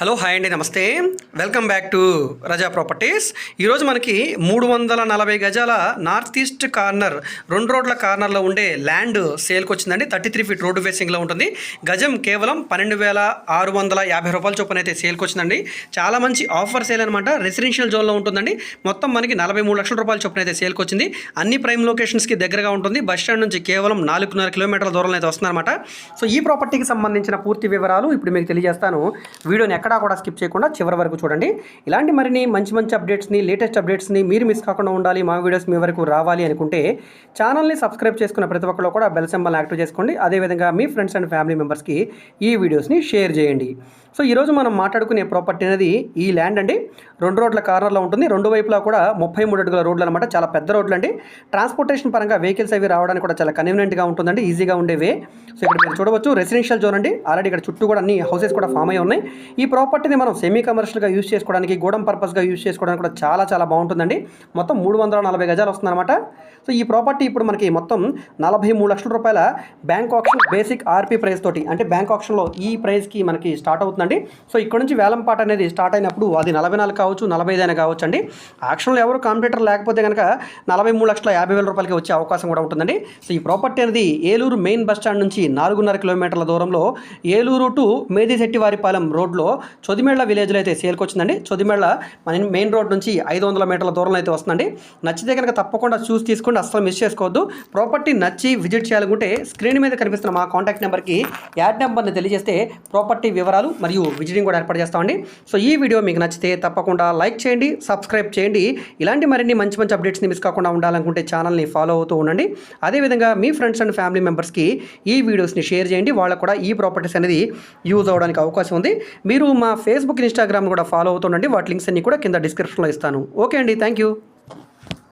Hello hi అండి నమస్తే. Welcome back to Raza properties. ఈరోజు మనకి మూడు వందల నలభై గజాల నార్త్ ఈస్ట్ కార్నర్ రెండు రోడ్ల కార్నర్లో ఉండే ల్యాండ్ సేల్కి వచ్చిందండి థర్టీ త్రీ ఫీట్ రోడ్డు ఫేసింగ్లో ఉంటుంది. గజం కేవలం పన్నెండు వేల ఆరు వందల యాభై రూపాయల చొప్పున అయితే సేల్కి వచ్చిందండి చాలా మంచి ఆఫర్ సేల్ అనమాట రెసిడెన్షియల్ జోన్లో ఉంటుందండి. మొత్తం మనకి నలభై మూడు లక్షల రూపాయల చొప్పున అయితే సేల్కి వచ్చింది అన్ని ప్రైమ్ లొకేషన్స్కి దగ్గరగా ఉంటుంది. బస్ స్టాండ్ నుంచి కేవలం నాలుగున్నర కిలోమీటర్ల దూరంలో అయితే వస్తుందన్నమాట. సో ఈ ప్రాపర్టీకి సంబంధించిన పూర్తి వివరాలు ఇప్పుడు మీకు తెలియజేస్తాను. వీడియోని ఎక్కడా కూడా స్కిప్ చేయకుండా చివరి వరకు చూడండి. ఇలాంటి మరిన్ని మంచి మంచి అప్డేట్స్ని లేటెస్ట్ అప్డేట్స్ని మీరు మిస్ కాకుండా ఉండాలి. మా వీడియోస్ మీ వరకు రావాలి అనుకుంటే ఛానల్ని సబ్స్క్రైబ్ చేసుకున్న ప్రతి ఒక్కరు కూడా బెల్ సింబల్ యాక్టివ్ చేసుకోండి. అదేవిధంగా మీ ఫ్రెండ్స్ అండ్ ఫ్యామిలీ మెంబర్స్కి ఈ వీడియోస్ని షేర్ చేయండి. సో ఈరోజు మనం మాట్లాడుకునే ప్రాపర్టీ అనేది ఈ ల్యాండ్ అండి. రెండు రోడ్ల కార్నర్లో ఉంటుంది. రెండు వైపులా కూడా ముప్పై మూడు అడుగుల రోడ్లు అనమాట చాలా పెద్ద రోడ్లు అండి. ట్రాన్స్పోర్టేషన్ పరంగా వెహికల్స్ అవి రావడానికి కూడా చాలా కన్వీనియంట్గా ఉంటుందండి. ఈజీగా ఉండేవే. సో ఇక్కడ మీరు చూడవచ్చు. రెసిడెన్షియల్ జోన్ అండి. ఆల్రెడీ ఇక్కడ చుట్టూ కూడా అన్ని హౌసెస్ కూడా ఫామ్ అయి ఉన్నాయి. ఈ ప్రాపర్టీని మనం సెమీ కమర్షియల్గా యూస్ చేసుకోవడానికి గోడం పర్పస్గా యూస్ చేసుకోవడానికి కూడా చాలా చాలా బాగుంటుందండి. మొత్తం మూడు వందల నలభై గజాలు వస్తుందన్నమాట. సో ఈ ప్రాపర్టీ ఇప్పుడు మనకి మొత్తం నలభై మూడు లక్షల రూపాయల bank option basic RP price తోటి అంటే బ్యాంక్ ఆప్షన్లో ఈ ప్రైస్కి మనకి స్టార్ట్ అవుతుందండి. సో ఇక్కడ నుంచి వేలంపాట అనేది స్టార్ట్ అయినప్పుడు అది నలభై నాలుగు కావచ్చు నలభై ఐదు అయినా కావచ్చు అండి. ఆక్షన్లో ఎవరు కాంపిటేటర్ లేకపోతే కనుక నలభై మూడు లక్షల యాభై వేల రూపాయలకి వచ్చే అవకాశం కూడా ఉంటుందండి. సో ఈ ప్రాపర్టీ అనేది ఏలూరు మెయిన్ బస్ స్టాండ్ నుంచి నాలుగున్నర కిలోమీటర్ల దూరంలో ఏలూరు టు మేదిశెట్టివారిపాలెం రోడ్లో చొదిమేళ్ళ విలేజ్లో అయితే సేల్కి వచ్చిందండి చొదిమేళ్ళ మన మెయిన్ రోడ్ నుంచి ఐదు వందల మీటర్ల దూరంలో అయితే వస్తుందండి. నచ్చితే కనుక తప్పకుండా చూసి తీసుకోండి అస్సలు మిస్ చేసుకోవద్దు. ప్రాపర్టీ నచ్చి విజిట్ చేయాలనుకుంటే స్క్రీన్ మీద కనిపిస్తున్న మా కాంటాక్ట్ నెంబర్కి యాడ్ నెంబర్ని తెలియజేస్తే ప్రాపర్టీ వివరాలు మరియు విజిటింగ్ కూడా ఏర్పాటు చేస్తామండి. సో ఈ వీడియో మీకు నచ్చితే తప్పకుండా లైక్ చేయండి సబ్స్క్రైబ్ చేయండి. ఇలాంటి మరిన్ని మంచి మంచి అప్డేట్స్ని మిస్ కాకుండా ఉండాలనుకుంటే ఛానల్ని ఫాలో అవుతూ ఉండండి. అదేవిధంగా మీ ఫ్రెండ్స్ అండ్ ఫ్యామిలీ మెంబర్స్కి ఈ వీడియోస్ని షేర్ చేయండి. వాళ్ళకు కూడా ఈ ప్రాపర్టీస్ అనేది యూజ్ అవ్వడానికి అవకాశం ఉంది. మీరు మా ఫేస్బుక్ ఇన్స్టాగ్రామ్ కూడా ఫాలో అవుతుండండి. వాటి లింక్స్ అన్ని కూడా కింద డిస్క్రిప్షన్లో ఇస్తాను. ఓకే అండి థ్యాంక్ యూ